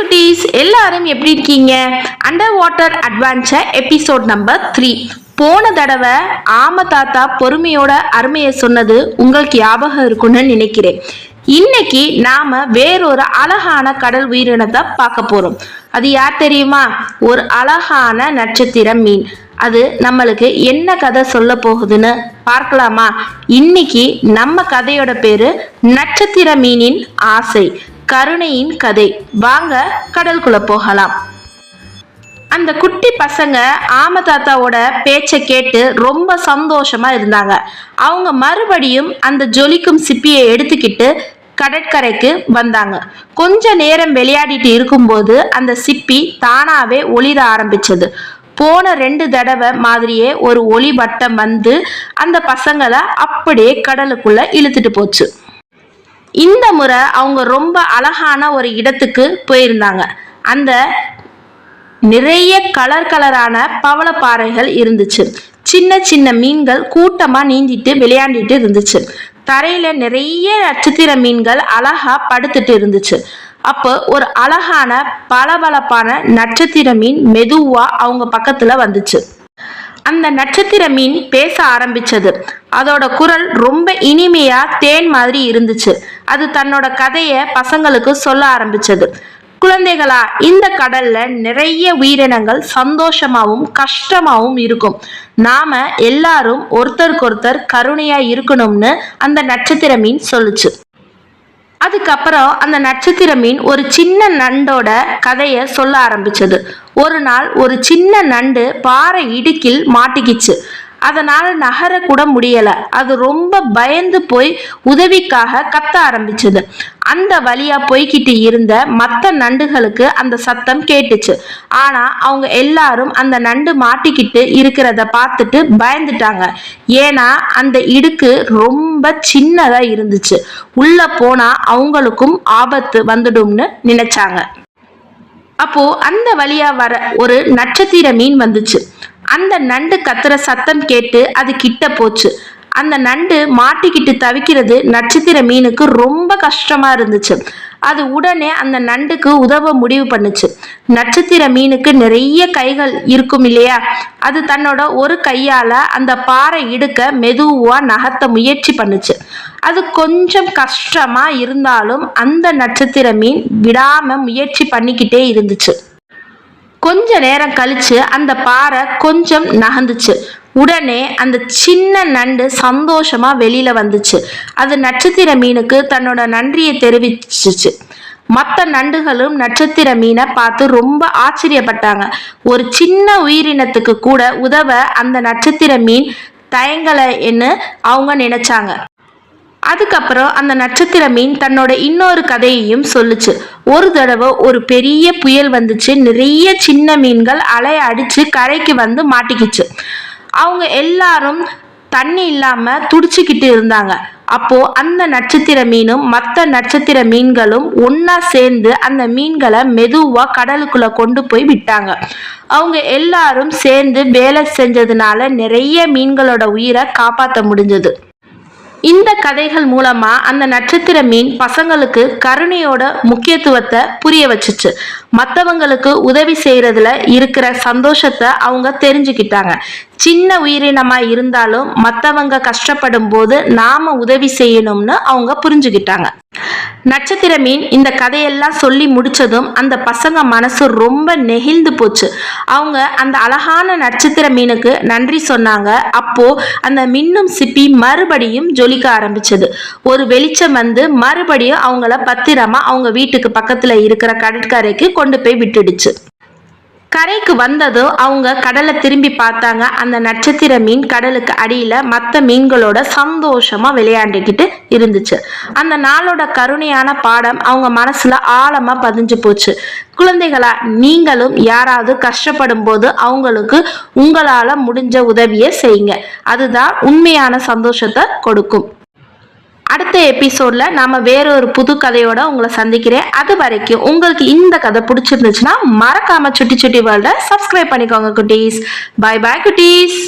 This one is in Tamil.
குட்டீஸ் எல்லாரும் எப்படி இருக்கீங்க? Under water adventure episode number three போன தடவை ஆம தாத்தா பொறுமையோட அருமையை சொன்னது உங்களுக்கு ஞாபகம் இருக்கும்னு நினைக்கிறேன். இன்னைக்கு நாம வேறொரு அழகான கடல் உயிரினத்தை பார்க்க போறோம். அது யார் தெரியுமா? ஒரு அழகான நட்சத்திர மீன். அது நம்மளுக்கு என்ன கதை சொல்ல போகுதுன்னு பார்க்கலாமா? இன்னைக்கு நம்ம கதையோட பேரு நட்சத்திர மீனின் ஆசை. கருணையின் கதை. வாங்க கடலுக்குள்ள போகலாம். அந்த குட்டி பசங்க ஆம தாத்தாவோட பேச்சை கேட்டு ரொம்ப சந்தோஷமா இருந்தாங்க. அவங்க மறுபடியும் அந்த ஜொலிக்கும் சிப்பியை எடுத்துக்கிட்டு கடற்கரைக்கு வந்தாங்க. கொஞ்ச நேரம் விளையாடிட்டு இருக்கும்போது அந்த சிப்பி தானாவே ஒளிர ஆரம்பிச்சது. போன ரெண்டு தடவை மாதிரியே ஒரு ஒளி வட்டம் வந்து அந்த பசங்களை அப்படியே கடலுக்குள்ள இழுத்துட்டு போச்சு. இந்த முறை அவங்க ரொம்ப அழகான ஒரு இடத்துக்கு போயிருந்தாங்க. அந்த நிறைய கலர் கலரான பவளப்பாறைகள் இருந்துச்சு. சின்ன சின்ன மீன்கள் கூட்டமா நீந்திட்டு விளையாண்டிட்டு இருந்துச்சு. தரையில நிறைய நட்சத்திர மீன்கள் அழகா படுத்துட்டு இருந்துச்சு. அப்போ ஒரு அழகான பளபளப்பான நட்சத்திர மீன் மெதுவா அவங்க பக்கத்துல வந்துச்சு. அந்த நட்சத்திர மீன் பேச ஆரம்பிச்சது. அதோட குரல் ரொம்ப இனிமையா தேன் மாதிரி இருந்துச்சு. அது தன்னோட கதையை பசங்களுக்கு சொல்ல ஆரம்பிச்சது. குழந்தைகளா இந்த கடல்ல நிறைய உயிரினங்கள் சந்தோஷமாவும் கஷ்டமாவும் இருக்கும். நாம எல்லாரும் ஒருத்தருக்கொருத்தர் கருணையா இருக்கணும்னு அந்த நட்சத்திர மீன் சொல்லுச்சு. அதுக்கப்புறம் அந்த நட்சத்திர மீன் ஒரு சின்ன நண்டோட கதையை சொல்ல ஆரம்பிச்சது. ஒரு நாள் ஒரு சின்ன நண்டு பாறை இடுக்கில் மாட்டிக்கிச்சு. அதனால் நகரக்கூட முடியலை. அது ரொம்ப பயந்து போய் உதவிக்காக கத்த ஆரம்பிச்சது. அந்த வழியா போய்கிட்டு இருந்த மற்ற நண்டுகளுக்கு அந்த சத்தம் கேட்டுச்சு. ஆனா அவங்க எல்லாரும் அந்த நண்டு மாட்டிக்கிட்டு இருக்கிறத பார்த்துட்டு பயந்துட்டாங்க. ஏன்னா அந்த இடுக்கு ரொம்ப சின்னதா இருந்துச்சு. உள்ள போனா அவங்களுக்கும் ஆபத்து வந்துடும்னு நினைச்சாங்க. அப்போ அந்த வழியா வர ஒரு நட்சத்திர மீன் வந்துச்சு. அந்த நண்டு கத்துற சத்தம் கேட்டு அது கிட்ட போச்சு. அந்த நண்டு மாட்டிக்கிட்டு தவிக்கிறது நட்சத்திர மீனுக்கு ரொம்ப கஷ்டமா இருந்துச்சு. அது உடனே அந்த நண்டுக்கு உதவ முடிவு பண்ணுச்சு. நட்சத்திர மீனுக்கு நிறைய கைகள் இருக்கும் இல்லையா? அது தன்னோட ஒரு கையால அந்த பாறை இடுக்க மெதுவா நகர்த்த முயற்சி பண்ணுச்சு. அது கொஞ்சம் கஷ்டமா இருந்தாலும் அந்த நட்சத்திர மீன் விடாம முயற்சி பண்ணிக்கிட்டே இருந்துச்சு. கொஞ்ச நேரம் கழிச்சு அந்த பாறை கொஞ்சம் நகர்ந்துச்சு. உடனே அந்த சின்ன நண்டு சந்தோஷமா வெளியில வந்துச்சு. அது நட்சத்திர மீனுக்கு தன்னோட நன்றியை தெரிவிச்சிச்சு. மற்ற நண்டுகளும் நட்சத்திர மீனை பார்த்து ரொம்ப ஆச்சரியப்பட்டாங்க. ஒரு சின்ன உயிரினத்துக்கு கூட உதவ அந்த நட்சத்திர மீன் தயங்கலைன்னு அவங்க நினைச்சாங்க. அதுக்கப்புறம் அந்த நட்சத்திர மீன் தன்னோட இன்னொரு கதையையும் சொல்லுச்சு. ஒரு தடவை ஒரு பெரிய புயல் வந்துச்சு. நிறைய சின்ன மீன்கள் அலைய அடிச்சு கரைக்கு வந்து மாட்டிக்கிச்சு. அவங்க எல்லாரும் தண்ணி இல்லாம துடிச்சுக்கிட்டு இருந்தாங்க. அப்போ அந்த நட்சத்திர மீனும் மற்ற நட்சத்திர மீன்களும் ஒன்னா சேர்ந்து அந்த மீன்களை மெதுவா கடலுக்குள்ள கொண்டு போய் விட்டாங்க. அவங்க எல்லாரும் சேர்ந்து வேலை செஞ்சதுனால நிறைய மீன்களோட உயிரை காப்பாற்ற முடிஞ்சது. இந்த கதைகள் மூலமா அந்த நட்சத்திர மீன் பசங்களுக்கு கருணையோட முக்கியத்துவத்தை புரிய வச்சுச்சு. மற்றவங்களுக்கு உதவி செய்யறதுல இருக்கிற சந்தோஷத்தை அவங்க தெரிஞ்சுக்கிட்டாங்க. சின்ன உயிரினமா இருந்தாலும் மற்றவங்க கஷ்டப்படும் போது நாம உதவி செய்யணும்னு அவங்க புரிஞ்சுக்கிட்டாங்க. நட்சத்திர மீன் இந்த கதையெல்லாம் சொல்லி முடிச்சதும் அந்த பசங்க மனசு ரொம்ப நெகிழ்ந்து போச்சு. அவங்க அந்த அழகான நட்சத்திர மீனுக்கு நன்றி சொன்னாங்க. அப்போ அந்த மின்னும் சிப்பி மறுபடியும் ஜொலிக்க ஆரம்பிச்சது. ஒரு வெளிச்சம் வந்து மறுபடியும் அவங்கள பத்திரமா அவங்க வீட்டுக்கு பக்கத்துல இருக்கிற கடற்கரைக்கு கொண்டு போய் விட்டுடுச்சு. கரைக்கு வந்ததும் அவங்க கடலை திரும்பி பார்த்தாங்க. அந்த நட்சத்திர மீன் கடலுக்கு அடியில மற்ற மீன்களோட சந்தோஷமா விளையாண்டுக்கிட்டு இருந்துச்சு. அந்த நாளோட கருணையான பாடம் அவங்க மனசுல ஆழமா பதிஞ்சு போச்சு. குழந்தைகளா நீங்களும் யாராவது கஷ்டப்படும் போது அவங்களுக்கு உங்களால முடிஞ்ச உதவியை செய்யுங்க. அதுதான் உண்மையான சந்தோஷத்தை கொடுக்கும். அடுத்த எபிசோட்ல நாம வேற ஒரு புது கதையோட உங்களை சந்திக்கிறேன். அது வரைக்கும் உங்களுக்கு இந்த கதை பிடிச்சிருந்துச்சுன்னா மறக்காம சுட்டி சுட்டி வேர்ல்ட சப்ஸ்கிரைப் பண்ணிக்கோங்க குட்டீஸ். பை பாய் குட்டீஸ்.